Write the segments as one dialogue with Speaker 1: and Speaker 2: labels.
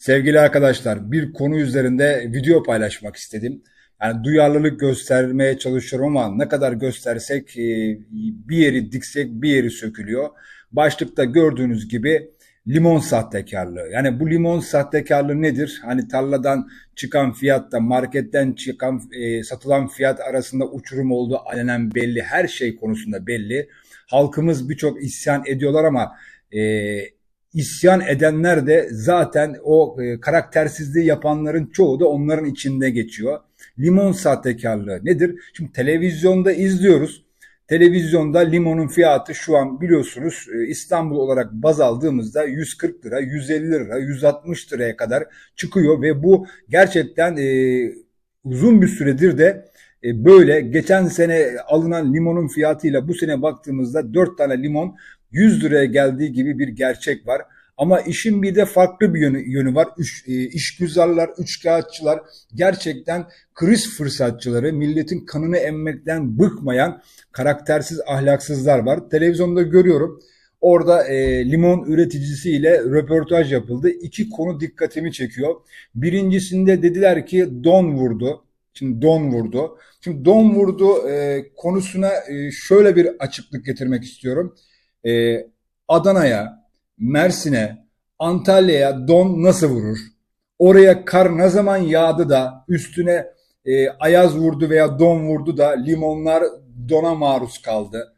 Speaker 1: Sevgili arkadaşlar, bir konu üzerinde video paylaşmak istedim. Yani duyarlılık göstermeye çalışıyorum ama ne kadar göstersek e, bir yeri diksek bir yeri sökülüyor. Başlıkta gördüğünüz gibi limon sahtekarlığı. Yani bu limon sahtekarlığı nedir? Hani tarladan çıkan fiyatla marketten çıkan e, satılan fiyat arasında uçurum olduğu alenen belli. Her şey konusunda belli. Halkımız birçok isyan ediyorlar ama e, isyan edenler de zaten o e, karaktersizliği yapanların çoğu da onların içinde geçiyor. Limon sahtekarlığı nedir? Şimdi televizyonda izliyoruz. Televizyonda limonun fiyatı şu an biliyorsunuz e, İstanbul olarak baz aldığımızda 140 lira, 150 lira, 160 liraya kadar çıkıyor ve bu gerçekten e, uzun bir süredir de e, böyle geçen sene alınan limonun fiyatıyla bu sene baktığımızda 4 tane limon 100 liraya geldiği gibi bir gerçek var. Ama işin bir de farklı bir yönü, yönü var. Üç, e, işgüzarlar, üçkağıtçılar, gerçekten kriz fırsatçıları, milletin kanını emmekten bıkmayan karaktersiz ahlaksızlar var. Televizyonda görüyorum. Orada e, limon üreticisiyle röportaj yapıldı. İki konu dikkatimi çekiyor. Birincisinde dediler ki don vurdu. Şimdi don vurdu. Şimdi don vurdu e, konusuna e, şöyle bir açıklık getirmek istiyorum. E, Adana'ya, Mersin'e, Antalya'ya don nasıl vurur? Oraya kar ne zaman yağdı da üstüne e, ayaz vurdu veya don vurdu da limonlar dona maruz kaldı.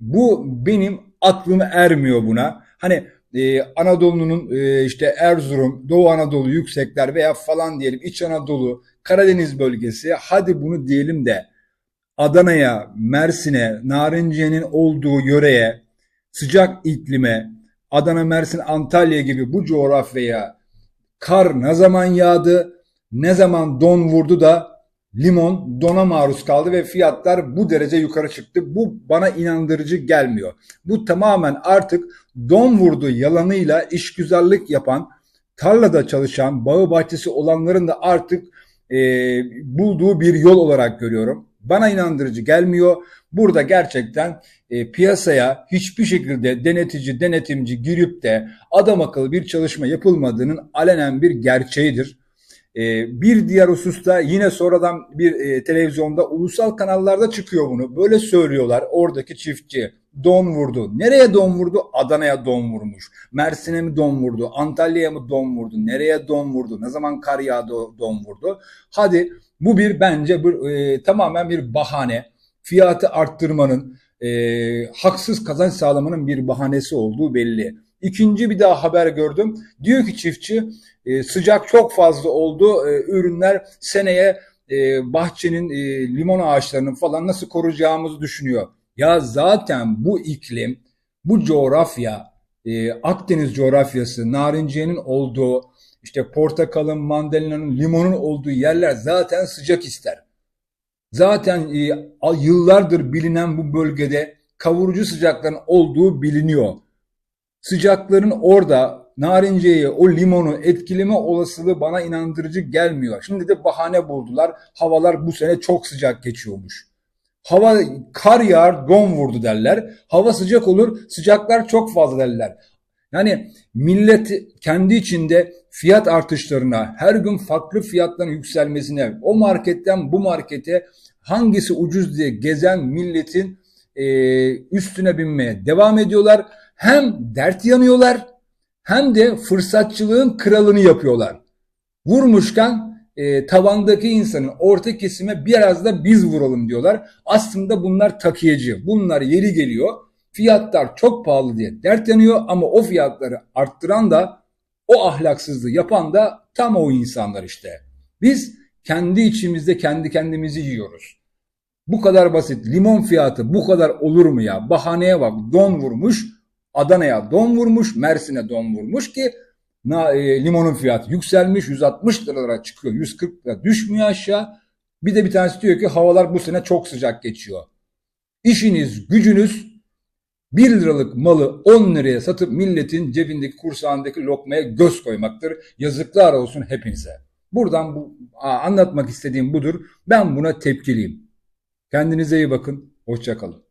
Speaker 1: Bu benim aklım ermiyor buna. Hani e, Anadolu'nun e, işte Erzurum, Doğu Anadolu yüksekler veya falan diyelim İç Anadolu, Karadeniz bölgesi hadi bunu diyelim de Adana'ya, Mersin'e, Narinciye'nin olduğu yöreye, sıcak iklime, Adana, Mersin, Antalya gibi bu coğrafyaya kar ne zaman yağdı, ne zaman don vurdu da limon dona maruz kaldı ve fiyatlar bu derece yukarı çıktı. Bu bana inandırıcı gelmiyor. Bu tamamen artık don vurdu yalanıyla işgüzarlık yapan, tarlada çalışan, bağı bahçesi olanların da artık e, bulduğu bir yol olarak görüyorum. Bana inandırıcı gelmiyor. Burada gerçekten e, piyasaya hiçbir şekilde denetici, denetimci girip de adam akıllı bir çalışma yapılmadığının alenen bir gerçeğidir. E, bir diğer hususta yine sonradan bir e, televizyonda ulusal kanallarda çıkıyor bunu. Böyle söylüyorlar oradaki çiftçi don vurdu. Nereye don vurdu? Adana'ya don vurmuş. Mersin'e mi don vurdu? Antalya'ya mı don vurdu? Nereye don vurdu? Ne zaman kar yağdı don vurdu? Hadi bu bir bence bir, e, tamamen bir bahane. Fiyatı arttırmanın, e, haksız kazanç sağlamanın bir bahanesi olduğu belli. İkinci bir daha haber gördüm. Diyor ki çiftçi e, sıcak çok fazla oldu. E, ürünler seneye e, bahçenin limon ağaçlarının falan nasıl koruyacağımızı düşünüyor. Ya zaten bu iklim, bu coğrafya, Akdeniz coğrafyası, narinciyenin olduğu, işte portakalın, mandalinanın, limonun olduğu yerler zaten sıcak ister. Zaten yıllardır bilinen bu bölgede kavurucu sıcakların olduğu biliniyor. Sıcakların orada narinceyi, o limonu etkileme olasılığı bana inandırıcı gelmiyor. Şimdi de bahane buldular. Havalar bu sene çok sıcak geçiyormuş. Hava kar yağar, don vurdu derler. Hava sıcak olur, sıcaklar çok fazla derler. Yani millet kendi içinde fiyat artışlarına, her gün farklı fiyatların yükselmesine, o marketten bu markete hangisi ucuz diye gezen milletin e, üstüne binmeye devam ediyorlar. Hem dert yanıyorlar hem de fırsatçılığın kralını yapıyorlar. Vurmuşken e, tavandaki insanın orta kesime biraz da biz vuralım diyorlar. Aslında bunlar takiyeci. Bunlar yeri geliyor. Fiyatlar çok pahalı diye dert yanıyor ama o fiyatları arttıran da o ahlaksızlığı yapan da tam o insanlar işte. Biz kendi içimizde kendi kendimizi yiyoruz. Bu kadar basit. Limon fiyatı bu kadar olur mu ya? Bahaneye bak. Don vurmuş. Adana'ya don vurmuş. Mersin'e don vurmuş ki na, e, limonun fiyatı yükselmiş. 160 liralara çıkıyor. 140 lira düşmüyor aşağı. Bir de bir tanesi diyor ki havalar bu sene çok sıcak geçiyor. İşiniz, gücünüz 1 liralık malı 10 liraya satıp milletin cebindeki kursağındaki lokmaya göz koymaktır. Yazıklar olsun hepinize. Buradan bu anlatmak istediğim budur. Ben buna tepkiliyim. Kendinize iyi bakın. Hoşçakalın.